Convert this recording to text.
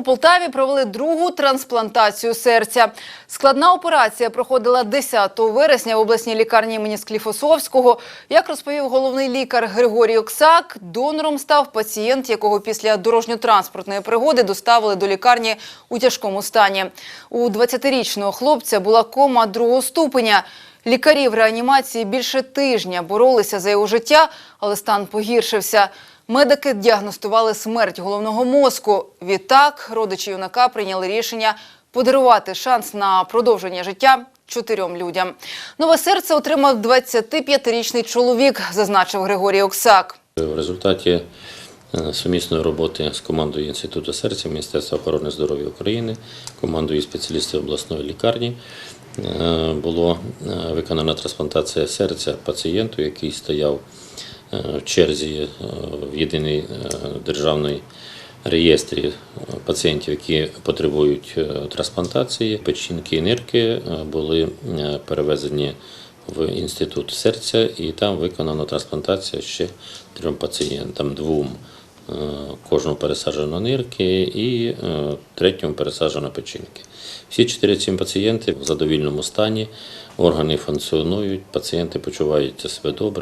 У Полтаві провели другу трансплантацію серця. Складна операція проходила 10 вересня в обласній лікарні імені Скліфосовського. Як розповів головний лікар Григорій Оксак, донором став пацієнт, якого після дорожньо-транспортної пригоди доставили до лікарні у тяжкому стані. У 20-річного хлопця була кома другого ступеня. Лікарі в реанімації більше тижня боролися за його життя, але стан погіршився. Медики діагностували смерть головного мозку. Відтак родичі юнака прийняли рішення подарувати шанс на продовження життя чотирьом людям. Нове серце отримав 25-річний чоловік, зазначив Григорій Оксак. В результаті е, сумісної роботи з командою Інституту серця Міністерства охорони здоров'я України, командою спеціалістів обласної лікарні е, було е, виконана трансплантація серця пацієнту, який стояв в черзі е, в єдиний е, державний реєстрі е, пацієнтів, які потребують е, трансплантації. Печінки і нирки е, були е, перевезені в інститут серця, і там виконано трансплантація ще трьом пацієнтам, двом. Е, Кожному пересаджено нирки і е, третьому пересаджено печінки. Всі чотири ці пацієнти в задовільному стані, органи функціонують, пацієнти почуваються себе добре.